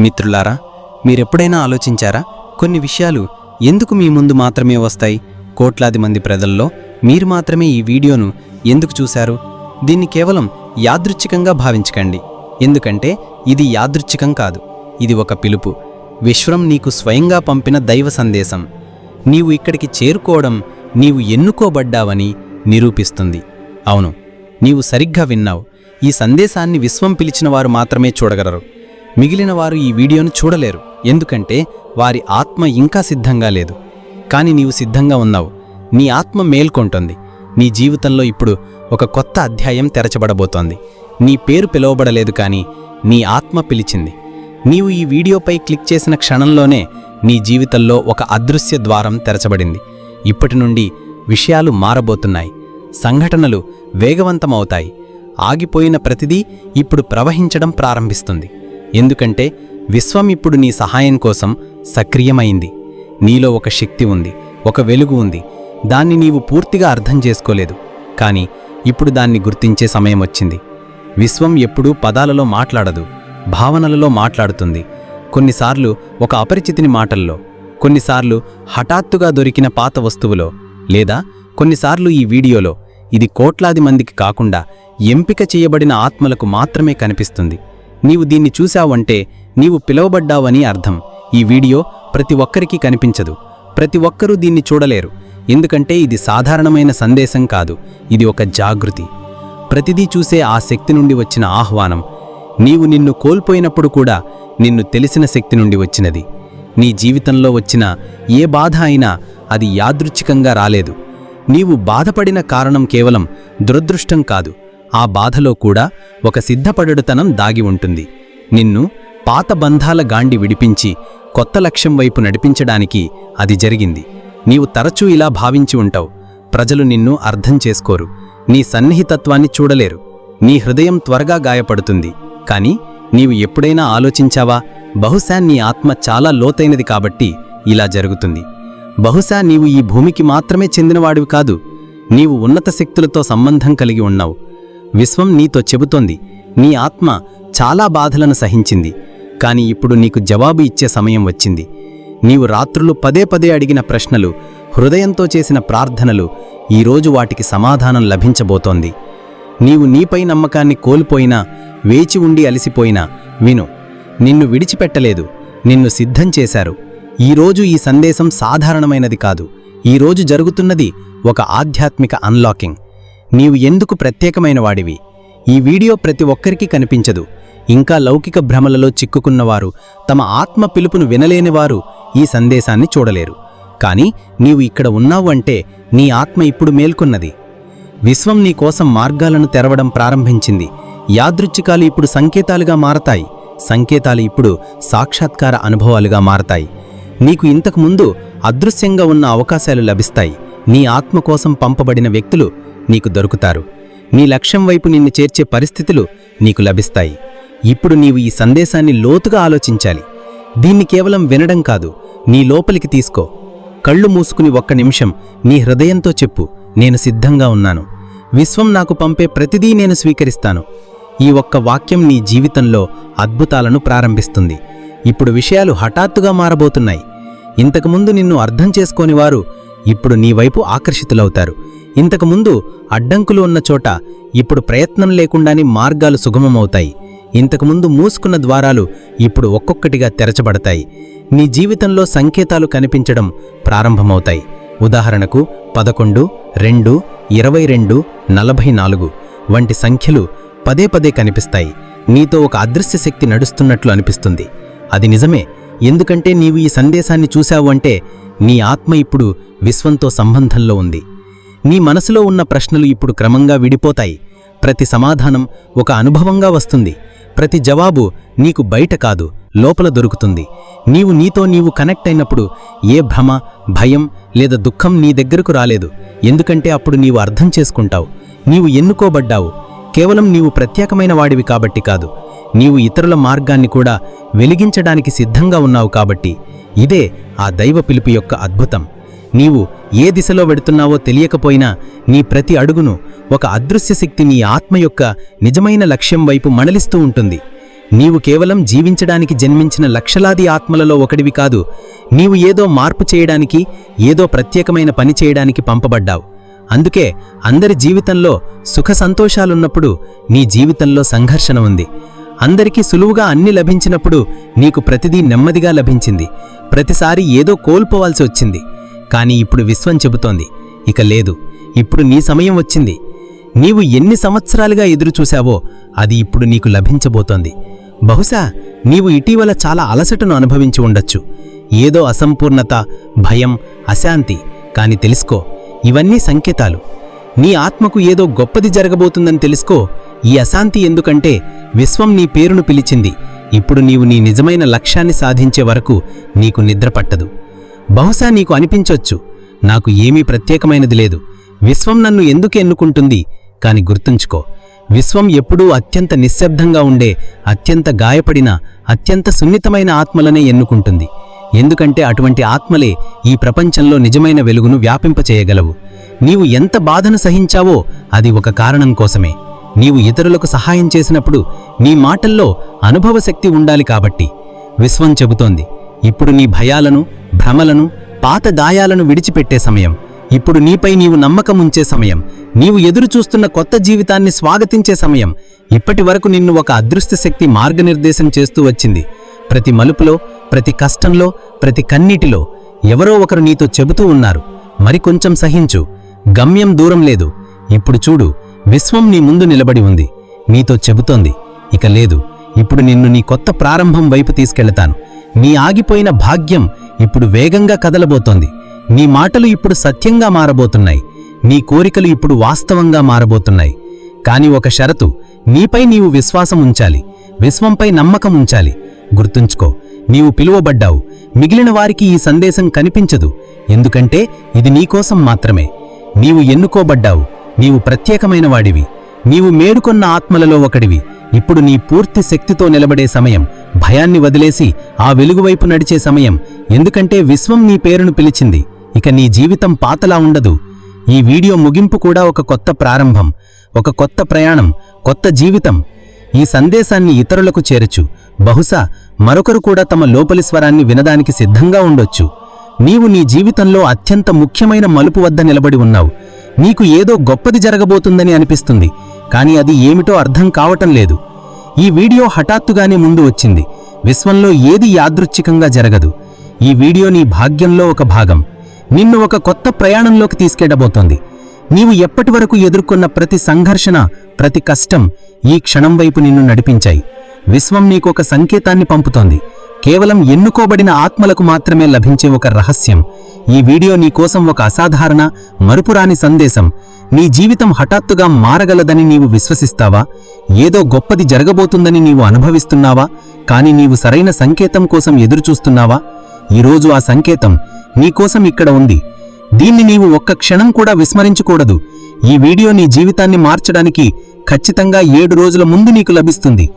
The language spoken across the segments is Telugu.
మిత్రులారా మీరెప్పుడైనా ఆలోచించారా కొన్ని విషయాలు ఎందుకు మీ ముందు మాత్రమే వస్తాయి? కోట్లాది మంది ప్రజల్లో మీరు మాత్రమే ఈ వీడియోను ఎందుకు చూశారు? దీన్ని కేవలం యాదృచ్ఛికంగా భావించకండి. ఎందుకంటే ఇది యాదృచ్ఛికం కాదు ఇది ఒక పిలుపు. విశ్వం నీకు స్వయంగా పంపిన దైవ సందేశం. నీవు ఇక్కడికి చేరుకోవడం నీవు ఎన్నుకోబడ్డావని నిరూపిస్తుంది. అవును నీవు సరిగ్గా విన్నావు. ఈ సందేశాన్ని విశ్వం పిలిచిన వారు మాత్రమే చూడగలరు. మిగిలిన వారు ఈ వీడియోను చూడలేరు. ఎందుకంటే వారి ఆత్మ ఇంకా సిద్ధంగా లేదు. కానీ నీవు సిద్ధంగా ఉన్నావు. నీ ఆత్మ మేల్కొంటుంది. నీ జీవితంలో ఇప్పుడు ఒక కొత్త అధ్యాయం తెరచబడబోతోంది. నీ పేరు పిలువబడలేదు కానీ నీ ఆత్మ పిలిచింది. నీవు ఈ వీడియోపై క్లిక్ చేసిన క్షణంలోనే నీ జీవితంలో ఒక అదృశ్య ద్వారం తెరచబడింది. ఇప్పటి నుండి విషయాలు మారబోతున్నాయి. సంఘటనలు వేగవంతమవుతాయి. ఆగిపోయిన ప్రతిదీ ఇప్పుడు ప్రవహించడం ప్రారంభిస్తుంది. ఎందుకంటే విశ్వం ఇప్పుడు నీ సహాయం కోసం సక్రియమైంది. నీలో ఒక శక్తి ఉంది ఒక వెలుగు ఉంది. దాన్ని నీవు పూర్తిగా అర్థం చేసుకోలేదు. కానీ ఇప్పుడు దాన్ని గుర్తించే సమయం వచ్చింది. విశ్వం ఎప్పుడూ పదాలలో మాట్లాడదు భావనలలో మాట్లాడుతుంది. కొన్నిసార్లు ఒక అపరిచితిని మాటల్లో కొన్నిసార్లు హఠాత్తుగా దొరికిన పాత వస్తువులో లేదా కొన్నిసార్లు ఈ వీడియోలో ఇది కోట్లాది మందికి కాకుండా ఎంపిక చేయబడిన ఆత్మలకు మాత్రమే కనిపిస్తుంది. నీవు దీన్ని చూశావంటే నీవు పిలువబడ్డావని అర్థం. ఈ వీడియో ప్రతి ఒక్కరికి కనిపించదు. ప్రతి ఒక్కరూ దీన్ని చూడలేరు. ఎందుకంటే ఇది సాధారణమైన సందేశం కాదు. ఇది ఒక జాగృతి. ప్రతిదీ చూసే ఆ శక్తి నుండి వచ్చిన ఆహ్వానం. నీవు నిన్ను కోల్పోయినప్పుడు కూడా నిన్ను తెలిసిన శక్తి నుండి వచ్చినది. నీ జీవితంలో వచ్చిన ఏ బాధ అయినా అది యాదృచ్ఛికంగా రాలేదు. నీవు బాధపడిన కారణం కేవలం దురదృష్టం కాదు. ఆ బాధలో కూడా ఒక సిద్ధపడుతనం దాగి ఉంటుంది. నిన్ను పాత బంధాల గాండి విడిపించి కొత్త లక్ష్యం వైపు నడిపించడానికి అది జరిగింది. నీవు తరచూ ఇలా భావించి ఉంటావు. ప్రజలు నిన్ను అర్థం చేసుకోరు. నీ సన్నిహితత్వాన్ని చూడలేరు. నీ హృదయం త్వరగా గాయపడుతుంది. కాని నీవు ఎప్పుడైనా ఆలోచించావా? బహుశా నీ ఆత్మ చాలా లోతైనది కాబట్టి ఇలా జరుగుతుంది. బహుశా నీవు ఈ భూమికి మాత్రమే చెందినవాడివి కాదు. నీవు ఉన్నత శక్తులతో సంబంధం కలిగి ఉన్నావు. విశ్వం నీతో చెబుతోంది. నీ ఆత్మ చాలా బాధలను సహించింది. కాని ఇప్పుడు నీకు జవాబు ఇచ్చే సమయం వచ్చింది. నీవు రాత్రులు పదే పదే అడిగిన ప్రశ్నలు హృదయంతో చేసిన ప్రార్థనలు ఈరోజు వాటికి సమాధానం లభించబోతోంది. నీవు నీపై నమ్మకాన్ని కోల్పోయినా వేచి ఉండి అలసిపోయినా విను నిన్ను విడిచిపెట్టలేదు నిన్ను సిద్ధం చేశారు. ఈరోజు ఈ సందేశం సాధారణమైనది కాదు. ఈరోజు జరుగుతున్నది ఒక ఆధ్యాత్మిక అన్లాకింగ్ నీవు ఎందుకు ప్రత్యేకమైన వాడివి ఈ వీడియో ప్రతి ఒక్కరికి కనిపించదు. ఇంకా లౌకిక భ్రమలలో చిక్కుకున్నవారు తమ ఆత్మ పిలుపును వినలేనివారు ఈ సందేశాన్ని చూడలేరు. కానీ నీవు ఇక్కడ ఉన్నావు అంటే నీ ఆత్మ ఇప్పుడు మేల్కొన్నది. విశ్వం నీ కోసం మార్గాలను తెరవడం ప్రారంభించింది. యాదృచ్ఛికాలు ఇప్పుడు సంకేతాలుగా మారతాయి. సంకేతాలు ఇప్పుడు సాక్షాత్కార అనుభవాలుగా మారతాయి. నీకు ఇంతకు ముందు అదృశ్యంగా ఉన్న అవకాశాలు లభిస్తాయి. నీ ఆత్మ కోసం పంపబడిన వ్యక్తులు నీకు దొరుకుతారు. నీ లక్ష్యం వైపు నిన్ను చేర్చే పరిస్థితులు నీకు లభిస్తాయి. ఇప్పుడు నీవు ఈ సందేశాన్ని లోతుగా ఆలోచించాలి. దీన్ని కేవలం వినడం కాదు నీ లోపలికి తీసుకో. కళ్ళు మూసుకుని ఒక్క నిమిషం నీ హృదయంతో చెప్పు నేను సిద్ధంగా ఉన్నాను. విశ్వం నాకు పంపే ప్రతిదీ నేను స్వీకరిస్తాను. ఈ ఒక్క వాక్యం నీ జీవితంలో అద్భుతాలను ప్రారంభిస్తుంది. ఇప్పుడు విషయాలు హఠాత్తుగా మారబోతున్నాయి. ఇంతకుముందు నిన్ను అర్థం చేసుకోని వారు ఇప్పుడు నీ వైపు ఆకర్షితులవుతారు. ఇంతకుముందు అడ్డంకులు ఉన్న చోట ఇప్పుడు ప్రయత్నం లేకుండానే మార్గాలు సుగమమవుతాయి. ఇంతకుముందు మూసుకున్న ద్వారాలు ఇప్పుడు ఒక్కొక్కటిగా తెరచబడతాయి. నీ జీవితంలో సంకేతాలు కనిపించడం ప్రారంభమవుతాయి. ఉదాహరణకు పదకొండు రెండు ఇరవై రెండు నలభై నాలుగు వంటి సంఖ్యలు పదే పదే కనిపిస్తాయి. నీతో ఒక అదృశ్య శక్తి నడుస్తున్నట్లు అనిపిస్తుంది. అది నిజమే. ఎందుకంటే నీవు ఈ సందేశాన్ని చూశావు అంటే నీ ఆత్మ ఇప్పుడు విశ్వంతో సంబంధంలో ఉంది. నీ మనసులో ఉన్న ప్రశ్నలు ఇప్పుడు క్రమంగా విడిపోతాయి. ప్రతి సమాధానం ఒక అనుభవంగా వస్తుంది. ప్రతి జవాబు నీకు బయట కాదు లోపల దొరుకుతుంది. నీవు నీతో నీవు కనెక్ట్ అయినప్పుడు ఏ భ్రమ భయం లేదా దుఃఖం నీ దగ్గరకు రాలేదు. ఎందుకంటే అప్పుడు నీవు అర్థం చేసుకుంటావు. నీవు ఎన్నుకోబడ్డావు. కేవలం నీవు ప్రత్యేకమైన వాడివి కాబట్టి కాదు. నీవు ఇతరుల మార్గాన్ని కూడా వెలిగించడానికి సిద్ధంగా ఉన్నావు కాబట్టి. ఇదే ఆ దైవ పిలుపు యొక్క అద్భుతం. నీవు ఏ దిశలో వెడుతున్నావో తెలియకపోయినా నీ ప్రతి అడుగును ఒక అదృశ్య శక్తి నీ ఆత్మ యొక్క నిజమైన లక్ష్యం వైపు మణలిస్తూ ఉంటుంది. నీవు కేవలం జీవించడానికి జన్మించిన లక్షలాది ఆత్మలలో ఒకడివి కాదు నీవు ఏదో మార్పు చేయడానికి ఏదో ప్రత్యేకమైన పని చేయడానికి పంపబడ్డావు. అందుకే అందరి జీవితంలో సుఖ సంతోషాలున్నప్పుడు నీ జీవితంలో సంఘర్షణ ఉంది. అందరికీ సులువుగా అన్ని లభించినప్పుడు నీకు ప్రతిదీ నెమ్మదిగా లభించింది. ప్రతిసారి ఏదో కోల్పోవాల్సి వచ్చింది. కానీ ఇప్పుడు విశ్వం చెబుతోంది. ఇక లేదు. ఇప్పుడు నీ సమయం వచ్చింది. నీవు ఎన్ని సంవత్సరాలుగా ఎదురుచూశావో అది ఇప్పుడు నీకు లభించబోతోంది. బహుశా నీవు ఇటీవల చాలా అలసటను అనుభవించి ఉండొచ్చు. ఏదో అసంపూర్ణత భయం అశాంతి. కాని తెలుసుకో ఇవన్నీ సంకేతాలు. నీ ఆత్మకు ఏదో గొప్పది జరగబోతుందని తెలుసుకో ఈ అశాంతి ఎందుకంటే విశ్వం నీ పేరును పిలిచింది. ఇప్పుడు నీవు నీ నిజమైన లక్ష్యాన్ని సాధించే వరకు నీకు నిద్ర పట్టదు. బహుశా నీకు అనిపించొచ్చు. నాకు ఏమీ ప్రత్యేకమైనది లేదు. విశ్వం నన్ను ఎందుకు ఎన్నుకుంటుంది? కాని గుర్తుంచుకో. విశ్వం ఎప్పుడూ అత్యంత నిశ్శబ్దంగా ఉండే అత్యంత గాయపడిన అత్యంత సున్నితమైన ఆత్మలనే ఎన్నుకుంటుంది. ఎందుకంటే అటువంటి ఆత్మలే ఈ ప్రపంచంలో నిజమైన వెలుగును వ్యాపింపచేయగలవు నీవు ఎంత బాధను సహించావో అది ఒక కారణం కోసమే. నీవు ఇతరులకు సహాయం చేసినప్పుడు నీ మాటల్లో అనుభవ శక్తి ఉండాలి కాబట్టి. విశ్వం చెబుతోంది. ఇప్పుడు నీ భయాలను భ్రమలను పాత గాయాలను విడిచిపెట్టే సమయం. ఇప్పుడు నీపై నీవు నమ్మకముంచే సమయం. నీవు ఎదురు చూస్తున్న కొత్త జీవితాన్ని స్వాగతించే సమయం. ఇప్పటి వరకు నిన్ను ఒక అదృష్టశక్తి మార్గనిర్దేశం చేస్తూ వచ్చింది. ప్రతి మలుపులో ప్రతి కష్టంలో ప్రతి కన్నీటిలో ఎవరో ఒకరు నీతో చెబుతూ ఉన్నారు. మరికొంచెం సహించు. గమ్యం దూరం లేదు. ఇప్పుడు చూడు విశ్వం నీ ముందు నిలబడి ఉంది. నీతో చెబుతోంది. ఇక లేదు. ఇప్పుడు నిన్ను నీ కొత్త ప్రారంభం వైపు తీసుకెళ్తాను. నీ ఆగిపోయిన భాగ్యం ఇప్పుడు వేగంగా కదలబోతోంది. నీ మాటలు ఇప్పుడు సత్యంగా మారబోతున్నాయి. నీ కోరికలు ఇప్పుడు వాస్తవంగా మారబోతున్నాయి. కాని ఒక షరతు నీపై నీవు విశ్వాసం ఉంచాలి. విశ్వంపై నమ్మకం ఉంచాలి. గుర్తుంచుకో నీవు పిలువబడ్డావు. మిగిలిన వారికి ఈ సందేశం కనిపించదు. ఎందుకంటే ఇది నీకోసం మాత్రమే. నీవు ఎన్నుకోబడ్డావు. నీవు ప్రత్యేకమైన వాడివి. నీవు మేడుకొన్న ఆత్మలలో ఒకడివి. ఇప్పుడు నీ పూర్తి శక్తితో నిలబడే సమయం భయాన్ని వదిలేసి ఆ వెలుగువైపు నడిచే సమయం. ఎందుకంటే విశ్వం నీ పేరును పిలిచింది. ఇక నీ జీవితం పాతలా ఉండదు. ఈ వీడియో ముగింపు కూడా ఒక కొత్త ప్రారంభం ఒక కొత్త ప్రయాణం కొత్త జీవితం. ఈ సందేశాన్ని ఇతరులకు చేరచు బహుశా మరొకరు కూడా తమ లోపలి స్వరాన్ని వినడానికి సిద్ధంగా ఉండొచ్చు. నీవు నీ జీవితంలో అత్యంత ముఖ్యమైన మలుపు వద్ద నిలబడి ఉన్నావు. నీకు ఏదో గొప్పది జరగబోతుందని అనిపిస్తుంది కాని అది ఏమిటో అర్థం కావటం లేదు. ఈ వీడియో హఠాత్తుగానే ముందు వచ్చింది. విశ్వంలో ఏది యాదృచ్ఛికంగా జరగదు. ఈ వీడియో నీ భాగ్యంలో ఒక భాగం. నిన్ను ఒక కొత్త ప్రయాణంలోకి తీసుకెళ్ళబోతోంది. నీవు ఎప్పటి వరకు ఎదుర్కొన్న ప్రతి సంఘర్షణ ప్రతి కష్టం ఈ క్షణం వైపు నిన్ను నడిపించాయి. విశ్వం నీకు ఒక సంకేతాన్ని పంపుతోంది. కేవలం ఎన్నుకోబడిన ఆత్మలకు మాత్రమే లభించే ఒక రహస్యం. ఈ వీడియో నీకోసం ఒక అసాధారణ మరుపురాని సందేశం. నీ జీవితం హఠాత్తుగా మారగలదని నీవు విశ్వసిస్తావా? ఏదో గొప్పది జరగబోతుందని నీవు అనుభవిస్తున్నావా? కాని నీవు సరైన సంకేతం కోసం ఎదురుచూస్తున్నావా? ఈరోజు ఆ సంకేతం నీకోసం ఇక్కడ ఉంది. దీన్ని నీవు ఒక్క క్షణం కూడా విస్మరించకూడదు. ఈ వీడియో నీ జీవితాన్ని మార్చడానికి ఖచ్చితంగా ఏడు రోజుల ముందు నీకు లభిస్తుంది.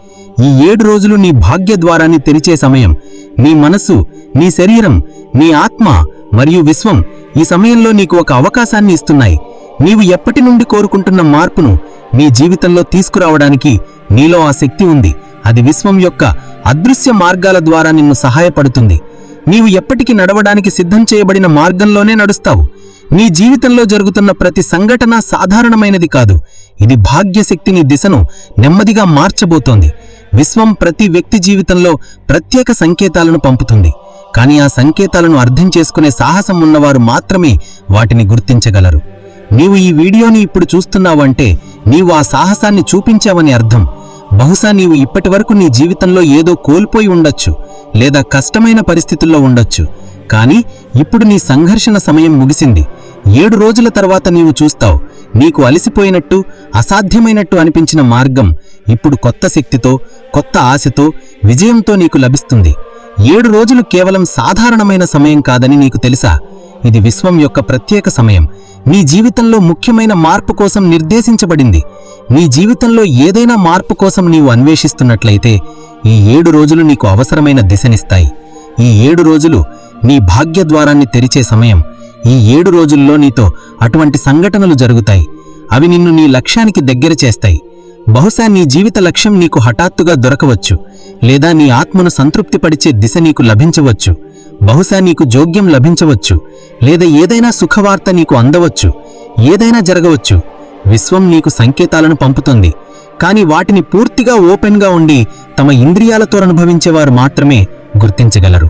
ఈ ఏడు రోజులు నీ భాగ్య ద్వారాన్ని తెరిచే సమయం. నీ మనస్సు నీ శరీరం నీ ఆత్మ మరియు విశ్వం ఈ సమయంలో నీకు ఒక అవకాశాన్ని ఇస్తున్నాయి. నీవు ఎప్పటి నుండి కోరుకుంటున్న మార్పును నీ జీవితంలో తీసుకురావడానికి నీలో ఆ శక్తి ఉంది. అది విశ్వం యొక్క అదృశ్య మార్గాల ద్వారా నిన్ను సహాయపడుతుంది. నీవు ఎప్పటికీ నడవడానికి సిద్ధం చేయబడిన మార్గంలోనే నడుస్తావు. నీ జీవితంలో జరుగుతున్న ప్రతి సంఘటన సాధారణమైనది కాదు. ఇది భాగ్యశక్తి నీ దిశను నెమ్మదిగా మార్చబోతోంది. విశ్వం ప్రతి వ్యక్తి జీవితంలో ప్రత్యేక సంకేతాలను పంపుతుంది. కానీ ఆ సంకేతాలను అర్థం చేసుకునే సాహసం ఉన్నవారు మాత్రమే వాటిని గుర్తించగలరు. నీవు ఈ వీడియోని ఇప్పుడు చూస్తున్నావంటే నీవు ఆ సాహసాన్ని చూపించావని అర్థం. బహుశా నీవు ఇప్పటివరకు నీ జీవితంలో ఏదో కోల్పోయి ఉండొచ్చు లేదా కష్టమైన పరిస్థితుల్లో ఉండొచ్చు. కానీ ఇప్పుడు నీ సంఘర్షణ సమయం ముగిసింది. ఏడు రోజుల తర్వాత నీవు చూస్తావు. నీకు అలసిపోయినట్టు అసాధ్యమైనట్టు అనిపించిన మార్గం ఇప్పుడు కొత్త శక్తితో కొత్త ఆశతో విజయంతో నీకు లభిస్తుంది. ఏడు రోజులు కేవలం సాధారణమైన సమయం కాదని నీకు తెలుసా? ఇది విశ్వం యొక్క ప్రత్యేక సమయం. నీ జీవితంలో ముఖ్యమైన మార్పు కోసం నిర్దేశించబడింది. నీ జీవితంలో ఏదైనా మార్పు కోసం నీవు అన్వేషిస్తున్నట్లయితే ఈ ఏడు రోజులు నీకు అవసరమైన దిశనిస్తాయి. ఈ ఏడు రోజులు నీ భాగ్యద్వారాన్ని తెరిచే సమయం. ఈ ఏడు రోజుల్లో నీతో అటువంటి సంఘటనలు జరుగుతాయి. అవి నిన్ను నీ లక్ష్యానికి దగ్గర చేస్తాయి. బహుశా నీ జీవిత లక్ష్యం నీకు హఠాత్తుగా దొరకవచ్చు లేదా నీ ఆత్మను సంతృప్తిపడిచే దిశ నీకు లభించవచ్చు బహుశా నీకు జోగ్యం లభించవచ్చు లేదా ఏదైనా సుఖవార్త నీకు అందవచ్చు ఏదైనా జరగవచ్చు. విశ్వం నీకు సంకేతాలను పంపుతుంది కానీ వాటిని పూర్తిగా ఓపెన్గా ఉండి తమ ఇంద్రియాలతో అనుభవించేవారు మాత్రమే గుర్తించగలరు.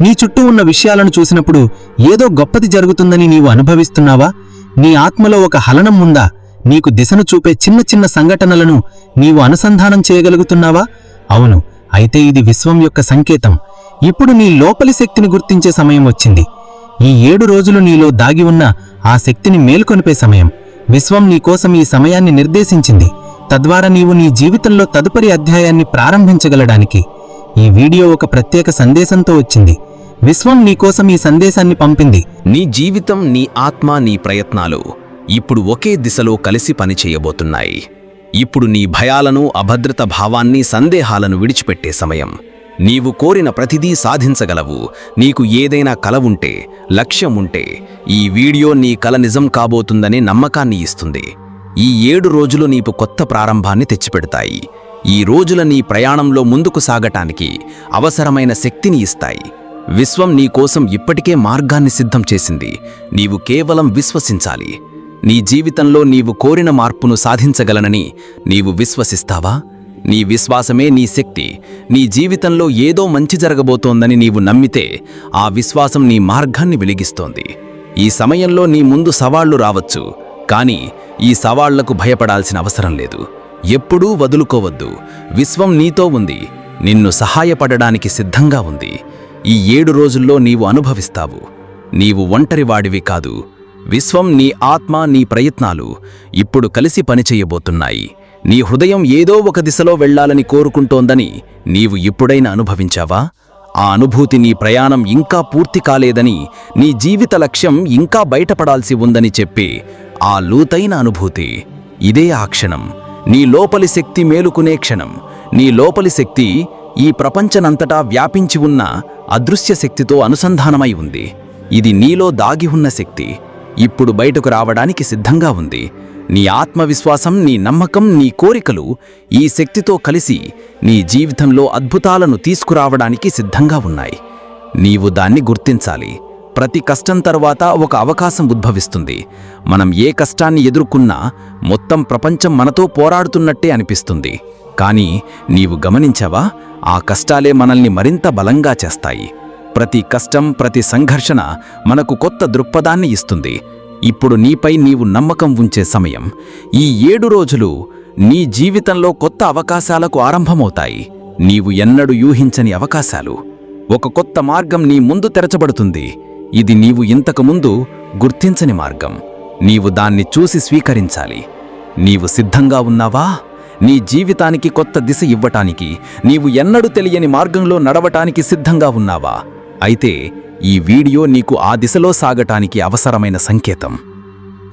నీ చుట్టూ ఉన్న విషయాలను చూసినప్పుడు ఏదో గొప్పది జరుగుతుందని నీవు అనుభవిస్తున్నావా? నీ ఆత్మలో ఒక హలనం ఉందా? నీకు దిశను చూపే చిన్న చిన్న సంఘటనలను నీవు అనుసంధానం చేయగలుగుతున్నావా? అవును అయితే ఇది విశ్వం యొక్క సంకేతం. ఇప్పుడు నీ లోపలి శక్తిని గుర్తించే సమయం వచ్చింది. ఈ ఏడు రోజులు నీలో దాగి ఉన్న ఆ శక్తిని మేల్కొనిపే సమయం. విశ్వం నీకోసం ఈ సమయాన్ని నిర్దేశించింది. తద్వారా నీవు నీ జీవితంలో తదుపరి అధ్యాయాన్ని ప్రారంభించగలడానికి. ఈ వీడియో ఒక ప్రత్యేక సందేశంతో వచ్చింది. విశ్వం నీకోసం ఈ సందేశాన్ని పంపింది. నీ జీవితం నీ ఆత్మ నీ ప్రయత్నాలు. ఇప్పుడు ఒకే దిశలో కలిసి పనిచేయబోతున్నాయి ఇప్పుడు నీ భయాలను అభద్రత భావాన్ని సందేహాలను విడిచిపెట్టే సమయం. నీవు కోరిన ప్రతిదీ సాధించగలవు. నీకు ఏదైనా కల ఉంటే లక్ష్యం ఉంటే ఈ వీడియో నీ కల నిజం కాబోతుందనే నమ్మకాన్ని ఇస్తుంది. ఈ ఏడు రోజులు నీకు కొత్త ప్రారంభాన్ని తెచ్చిపెడతాయి. ఈ రోజుల నీ ప్రయాణంలో ముందుకు సాగటానికి అవసరమైన శక్తిని ఇస్తాయి. విశ్వం నీ కోసం ఇప్పటికే మార్గాన్ని సిద్ధం చేసింది. నీవు కేవలం విశ్వసించాలి. నీ జీవితంలో నీవు కోరిన మార్పును సాధించగలనని నీవు విశ్వసిస్తావా? నీ విశ్వాసమే నీ శక్తి. నీ జీవితంలో ఏదో మంచి జరగబోతోందని నీవు నమ్మితే ఆ విశ్వాసం నీ మార్గాన్ని వెలిగిస్తోంది. ఈ సమయంలో నీ ముందు సవాళ్ళు రావచ్చు కానీ ఈ సవాళ్ళకు భయపడాల్సిన అవసరం లేదు. ఎప్పుడూ వదులుకోవద్దు. విశ్వం నీతో ఉంది. నిన్ను సహాయపడడానికి సిద్ధంగా ఉంది. ఈ ఏడు రోజుల్లో నీవు అనుభవిస్తావు. నీవు ఒంటరివాడివి కాదు. విశ్వం నీ ఆత్మ నీ ప్రయత్నాలు ఇప్పుడు కలిసి పనిచేయబోతున్నాయి. నీ హృదయం ఏదో ఒక దిశలో వెళ్ళాలని కోరుకుంటోందని నీవు ఇప్పుడైనా అనుభవించావా? ఆ అనుభూతి నీ ప్రయాణం ఇంకా పూర్తి కాలేదని నీ జీవిత లక్ష్యం ఇంకా బయటపడాల్సి ఉందని చెప్పి ఆ లూతైన అనుభూతి. ఇదే ఆ క్షణం. నీ లోపలి శక్తి మేలుకునే క్షణం. నీ లోపలి శక్తి ఈ ప్రపంచనంతటా వ్యాపించి ఉన్న అదృశ్య శక్తితో అనుసంధానమై ఉంది. ఇది నీలో దాగి ఉన్న శక్తి. ఇప్పుడు బయటకు రావడానికి సిద్ధంగా ఉంది. నీ ఆత్మవిశ్వాసం నీ నమ్మకం నీ కోరికలు ఈ శక్తితో కలిసి నీ జీవితంలో అద్భుతాలను తీసుకురావడానికి సిద్ధంగా ఉన్నాయి. నీవు దాన్ని గుర్తించాలి. ప్రతి కష్టం తర్వాత ఒక అవకాశం ఉద్భవిస్తుంది. మనం ఏ కష్టాన్ని ఎదుర్కొన్నా మొత్తం ప్రపంచం మనతో పోరాడుతున్నట్టే అనిపిస్తుంది. కానీ నీవు గమనించావా? ఆ కష్టాలే మనల్ని మరింత బలంగా చేస్తాయి. ప్రతి కష్టం ప్రతి సంఘర్షణ మనకు కొత్త దృక్పథాన్ని ఇస్తుంది. ఇప్పుడు నీపై నీవు నమ్మకం ఉంచే సమయం. ఈ ఏడు రోజులు నీ జీవితంలో కొత్త అవకాశాలకు ఆరంభమవుతాయి. నీవు ఎన్నడూ యూహించని అవకాశాలు. ఒక కొత్త మార్గం నీ ముందు తెరచబడుతుంది. ఇది నీవు ఇంతకుముందు గుర్తించని మార్గం. నీవు దాన్ని చూసి స్వీకరించాలి. నీవు సిద్ధంగా ఉన్నావా? నీ జీవితానికి కొత్త దిశ ఇవ్వటానికి నీవు ఎన్నడూ తెలియని మార్గంలో నడవటానికి సిద్ధంగా ఉన్నావా? అయితే ఈ వీడియో నీకు ఆ దిశలో సాగటానికి అవసరమైన సంకేతం.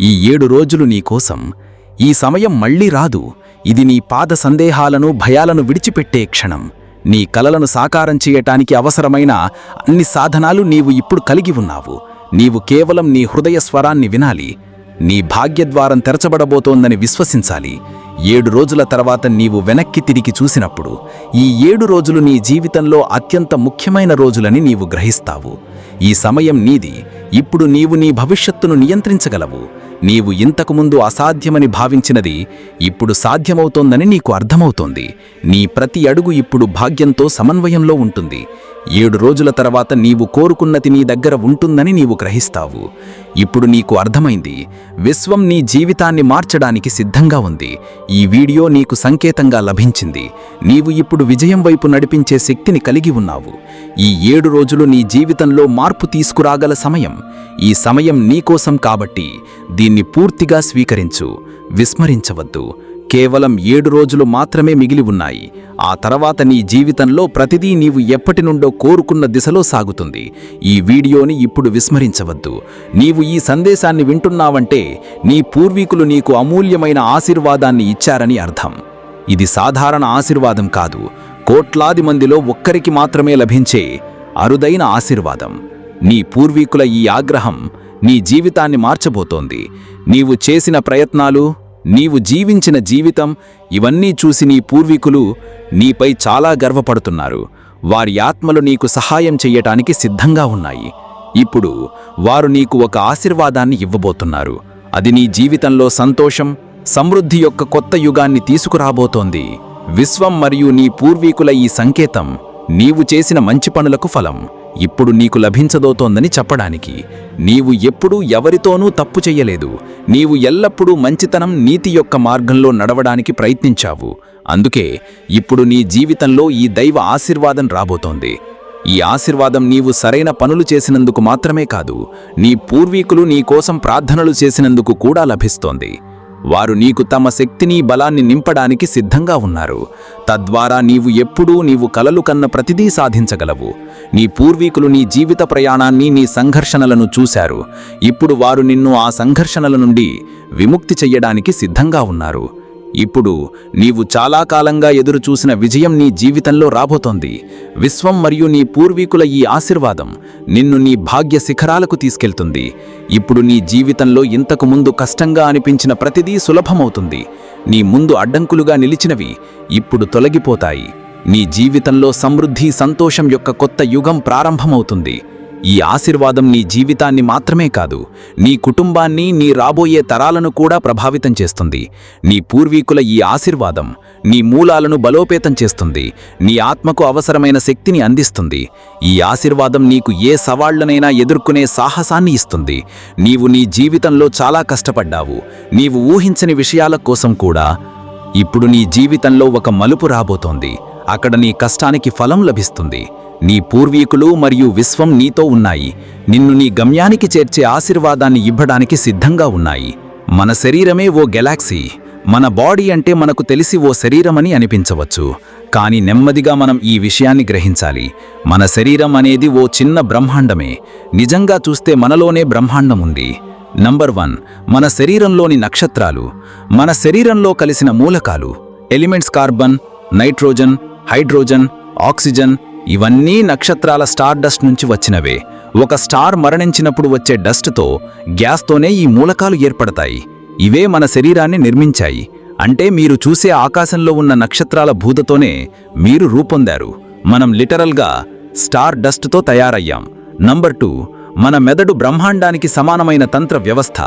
ఈ ఏడు రోజులు నీకోసం ఈ సమయం మళ్ళీ రాదు. ఇది నీ పాద సందేహాలను భయాలను విడిచిపెట్టే క్షణం. నీ కలలను సాకారం చేయటానికి అవసరమైన అన్ని సాధనాలు నీవు ఇప్పుడు కలిగి ఉన్నావు. నీవు కేవలం నీ హృదయ స్వరాన్ని వినాలి. నీ భాగ్యద్వారం తెరచబడబోతోందని విశ్వసించాలి. ఏడు రోజుల తర్వాత నీవు వెనక్కి తిరిగి చూసినప్పుడు ఈ ఏడు రోజులు నీ జీవితంలో అత్యంత ముఖ్యమైన రోజులని నీవు గ్రహిస్తావు. ఈ సమయం నీది. ఇప్పుడు నీవు నీ భవిష్యత్తును నియంత్రించగలవు. నీవు ఇంతకుముందు అసాధ్యమని భావించినది ఇప్పుడు సాధ్యమవుతోందని నీకు అర్థమవుతోంది. నీ ప్రతి అడుగు ఇప్పుడు భాగ్యంతో సమన్వయంలో ఉంటుంది. ఏడు రోజుల తర్వాత నీవు కోరుకున్నది నీ దగ్గర ఉంటుందని నీవు గ్రహిస్తావు. ఇప్పుడు నీకు అర్థమైంది. విశ్వం నీ జీవితాన్ని మార్చడానికి సిద్ధంగా ఉంది. ఈ వీడియో నీకు సంకేతంగా లభించింది. నీవు ఇప్పుడు విజయం వైపు నడిపించే శక్తిని కలిగి ఉన్నావు. ఈ ఏడు రోజులు నీ జీవితంలో మార్పు తీసుకురాగల సమయం. ఈ సమయం నీకోసం కాబట్టి దీన్ని పూర్తిగా స్వీకరించు. విస్మరించవద్దు. కేవలం ఏడు రోజులు మాత్రమే మిగిలి ఉన్నాయి. ఆ తర్వాత నీ జీవితంలో ప్రతిదీ నీవు ఎప్పటి నుండో కోరుకున్న దిశలో సాగుతుంది. ఈ వీడియోని ఇప్పుడు విస్మరించవద్దు. నీవు ఈ సందేశాన్ని వింటున్నావంటే నీ పూర్వీకులు నీకు అమూల్యమైన ఆశీర్వాదాన్ని ఇచ్చారని అర్థం. ఇది సాధారణ ఆశీర్వాదం కాదు. కోట్లాది మందిలో ఒక్కరికి మాత్రమే లభించే అరుదైన ఆశీర్వాదం. నీ పూర్వీకుల ఈ ఆగ్రహం నీ జీవితాన్ని మార్చబోతోంది. నీవు చేసిన ప్రయత్నాలు నీవు జీవించిన జీవితం ఇవన్నీ చూసి నీ పూర్వీకులు నీపై చాలా గర్వపడుతున్నారు. వారి ఆత్మలు నీకు సహాయం చెయ్యటానికి సిద్ధంగా ఉన్నాయి. ఇప్పుడు వారు నీకు ఒక ఆశీర్వాదాన్ని ఇవ్వబోతున్నారు. అది నీ జీవితంలో సంతోషం సమృద్ధి యొక్క కొత్త యుగాన్ని తీసుకురాబోతోంది. విశ్వం మరియు నీ పూర్వీకుల ఈ సంకేతం నీవు చేసిన మంచి పనులకు ఫలం. ఇప్పుడు నీకు లభించదోతోందని చెప్పడానికి. నీవు ఎప్పుడూ ఎవరితోనూ తప్పు చెయ్యలేదు. నీవు ఎల్లప్పుడూ మంచితనం నీతి యొక్క మార్గంలో నడవడానికి ప్రయత్నించావు. అందుకే ఇప్పుడు నీ జీవితంలో ఈ దైవ ఆశీర్వాదం రాబోతోంది. ఈ ఆశీర్వాదం నీవు సరైన పనులు చేసినందుకు మాత్రమే కాదు నీ పూర్వీకులు నీ కోసం ప్రార్థనలు చేసినందుకు కూడా లభిస్తోంది. వారు నీకు తమ శక్తిని బలాన్ని నింపడానికి సిద్ధంగా ఉన్నారు. తద్వారా నీవు ఎప్పుడూ నీవు కలలు కన్న ప్రతిదీ సాధించగలవు. నీ పూర్వీకులు నీ జీవిత ప్రయాణాన్ని నీ సంఘర్షణలను చూశారు. ఇప్పుడు వారు నిన్ను ఆ సంఘర్షణల నుండి విముక్తి చెయ్యడానికి సిద్ధంగా ఉన్నారు. ఇప్పుడు నీవు చాలా కాలంగా ఎదురుచూసిన విజయం నీ జీవితంలో రాబోతోంది. విశ్వం మరియు నీ పూర్వీకుల ఈ ఆశీర్వాదం నిన్ను నీ భాగ్య శిఖరాలకు తీసుకెళ్తుంది. ఇప్పుడు నీ జీవితంలో ఇంతకు ముందు కష్టంగా అనిపించిన ప్రతిదీ సులభమవుతుంది. నీ ముందు అడ్డంకులుగా నిలిచినవి ఇప్పుడు తొలగిపోతాయి. నీ జీవితంలో సమృద్ధి సంతోషం యొక్క కొత్త యుగం ప్రారంభమవుతుంది. ఈ ఆశీర్వాదం నీ జీవితాన్ని మాత్రమే కాదు నీ కుటుంబాన్ని నీ రాబోయే తరాలను కూడా ప్రభావితం చేస్తుంది. నీ పూర్వీకుల ఈ ఆశీర్వాదం నీ మూలాలను బలోపేతం చేస్తుంది. నీ ఆత్మకు అవసరమైన శక్తిని అందిస్తుంది. ఈ ఆశీర్వాదం నీకు ఏ సవాళ్ళనైనా ఎదుర్కొనే సాహసాన్ని ఇస్తుంది. నీవు నీ జీవితంలో చాలా కష్టపడ్డావు. నీవు ఊహించని విషయాల కోసం కూడా ఇప్పుడు నీ జీవితంలో ఒక మలుపు రాబోతోంది. అక్కడ నీ కష్టానికి ఫలం లభిస్తుంది. నీ పూర్వీకులు మరియు విశ్వం నీతో ఉన్నాయి. నిన్ను నీ గమ్యానికి చేర్చే ఆశీర్వాదాన్ని ఇవ్వడానికి సిద్ధంగా ఉన్నాయి. మన శరీరమే ఓ గెలాక్సీ. మన బాడీ అంటే మనకు తెలిసి ఓ శరీరమని అనిపించవచ్చు. కానీ నెమ్మదిగా మనం ఈ విషయాన్ని గ్రహించాలి. మన శరీరం అనేది ఓ చిన్న బ్రహ్మాండమే. నిజంగా చూస్తే మనలోనే బ్రహ్మాండం ఉంది నంబర్ వన్ మన శరీరంలోని నక్షత్రాలు మన శరీరంలో కలిసిన మూలకాలు elements carbon nitrogen hydrogen oxygen ఇవన్నీ నక్షత్రాల స్టార్ డస్ట్ నుంచి వచ్చినవే. ఒక స్టార్ మరణించినప్పుడు వచ్చే డస్ట్తో గ్యాస్తోనే ఈ మూలకాలు ఏర్పడతాయి. ఇవే మన శరీరాన్ని నిర్మించాయి. అంటే మీరు చూసే ఆకాశంలో ఉన్న నక్షత్రాల భూతతోనే మీరు రూపొందారు. మనం లిటరల్గా స్టార్ డస్ట్తో తయారయ్యాం. నంబర్ టూ మన మెదడు బ్రహ్మాండానికి సమానమైన తంత్ర వ్యవస్థ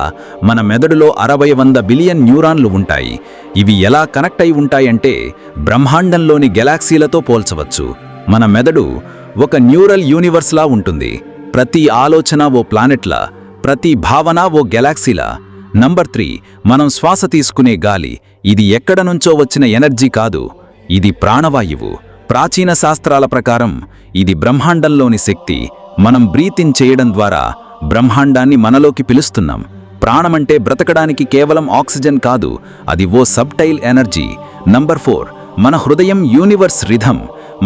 మన మెదడులో అరవై వంద బిలియన్ న్యూరాన్లు ఉంటాయి. ఇవి ఎలా కనెక్ట్ అయి ఉంటాయంటే బ్రహ్మాండంలోని గెలాక్సీలతో పోల్చవచ్చు. మన మెదడు ఒక న్యూరల్ యూనివర్స్లా ఉంటుంది. ప్రతి ఆలోచన ఓ ప్లానెట్లా ప్రతి భావన ఓ గెలాక్సీలా. నంబర్ త్రీ మనం శ్వాస తీసుకునే గాలి ఇది ఎక్కడ నుంచో వచ్చిన ఎనర్జీ కాదు ఇది ప్రాణవాయువు. ప్రాచీన శాస్త్రాల ప్రకారం ఇది బ్రహ్మాండంలోని శక్తి మనం బ్రీతింగ్ చేయడం ద్వారా బ్రహ్మాండాన్ని మనలోకి పిలుస్తున్నాం. ప్రాణమంటే బ్రతకడానికి కేవలం ఆక్సిజన్ కాదు అది ఓ సబ్టైల్ ఎనర్జీ. నంబర్ ఫోర్ మన హృదయం యూనివర్స్ రిధం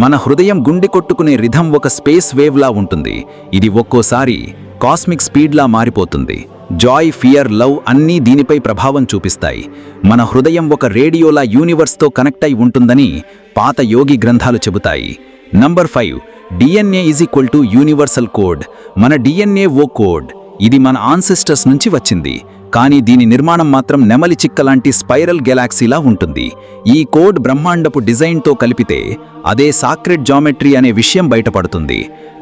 మన హృదయం గుండె కొట్టుకునే రిధం ఒక స్పేస్ వేవ్లా ఉంటుంది. ఇది ఒక్కోసారి కాస్మిక్ స్పీడ్లా మారిపోతుంది. జాయ్ ఫియర్ లవ్ అన్నీ దీనిపై ప్రభావం చూపిస్తాయి. మన హృదయం ఒక రేడియోలా యూనివర్స్తో కనెక్ట్ అయి ఉంటుందని పాత యోగి గ్రంథాలు చెబుతాయి. Number five DNA is equal to universal code మన డిఎన్ఏ ఓ కోడ్ ఇది మన ఆన్సెస్టర్స్ నుంచి వచ్చింది. కానీ దీని నిర్మాణం మాత్రం నెమలి చిక్క లాంటి స్పైరల్ గెలాక్సీలా ఉంటుంది. ఈ కోడ్ బ్రహ్మాండపు డిజైన్తో కలిపితే అదే సాక్రెడ్ జామెట్రీ అనే విషయం బయటపడుతుంది.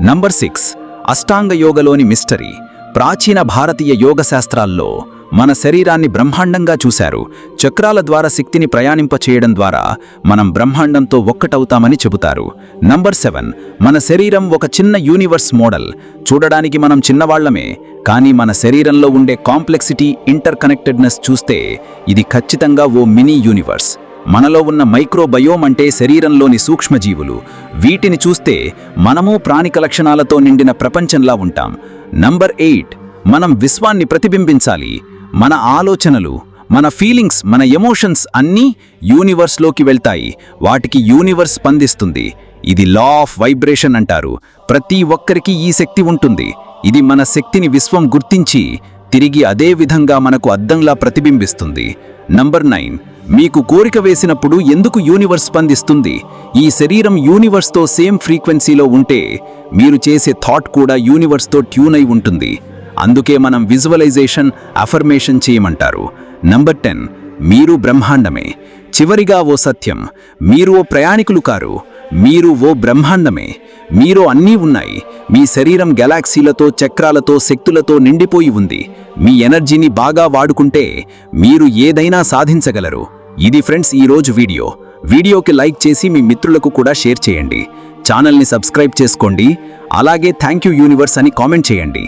నంబర్ సిక్స్ అష్టాంగ యోగలోని మిస్టరీ ప్రాచీన భారతీయ యోగ శాస్త్రాల్లో మన శరీరాన్ని బ్రహ్మాండంగా చూశారు. చక్రాల ద్వారా శక్తిని ప్రయాణింపచేయడం ద్వారా మనం బ్రహ్మాండంతో ఒక్కటవుతామని చెబుతారు. Number seven. మన శరీరం ఒక చిన్న యూనివర్స్ మోడల్. చూడడానికి మనం చిన్నవాళ్ళమే కానీ మన శరీరంలో ఉండే కాంప్లెక్సిటీ ఇంటర్ కనెక్టెడ్నెస్ చూస్తే ఇది ఖచ్చితంగా ఓ మినీ యూనివర్స్. మనలో ఉన్న మైక్రోబయోమ్ అంటే శరీరంలోని సూక్ష్మజీవులు. వీటిని చూస్తే మనము ప్రాణిక లక్షణాలతో నిండిన ప్రపంచంలా ఉంటాం. నంబర్ ఎయిట్ మనం విశ్వాన్ని ప్రతిబింబించాలి. మన ఆలోచనలు మన ఫీలింగ్స్ మన ఎమోషన్స్ అన్నీ యూనివర్స్లోకి వెళ్తాయి. వాటికి యూనివర్స్ స్పందిస్తుంది. ఇది లా ఆఫ్ వైబ్రేషన్ అంటారు. ప్రతి ఒక్కరికి ఈ శక్తి ఉంటుంది. ఇది మన శక్తిని విశ్వం గుర్తించి తిరిగి అదే విధంగా మనకు అద్దంలా ప్రతిబింబిస్తుంది. నంబర్ నైన్ మీకు కోరిక వేసినప్పుడు ఎందుకు యూనివర్స్ స్పందిస్తుంది? ఈ శరీరం యూనివర్స్తో సేమ్ ఫ్రీక్వెన్సీలో ఉంటే మీరు చేసే థాట్ కూడా యూనివర్స్తో ట్యూన్ అయి ఉంటుంది. అందుకే మనం విజువలైజేషన్ అఫర్మేషన్ చేయమంటారు. నంబర్ టెన్ మీరు బ్రహ్మాండమే. చివరిగా ఓ సత్యం మీరు ఓ ప్రయాణికులు కారు. మీరు ఓ బ్రహ్మాండమే. మీరు అన్నీ ఉన్నాయి. మీ శరీరం గెలాక్సీలతో చక్రాలతో శక్తులతో నిండిపోయి ఉంది. మీ ఎనర్జీని బాగా వాడుకుంటే మీరు ఏదైనా సాధించగలరు. ఇది ఫ్రెండ్స్ ఈరోజు వీడియో. వీడియోకి లైక్ చేసి మీ మిత్రులకు కూడా షేర్ చేయండి. ఛానల్ని సబ్స్క్రైబ్ చేసుకోండి. అలాగే థ్యాంక్ యూ యూనివర్స్ అని కామెంట్ చేయండి.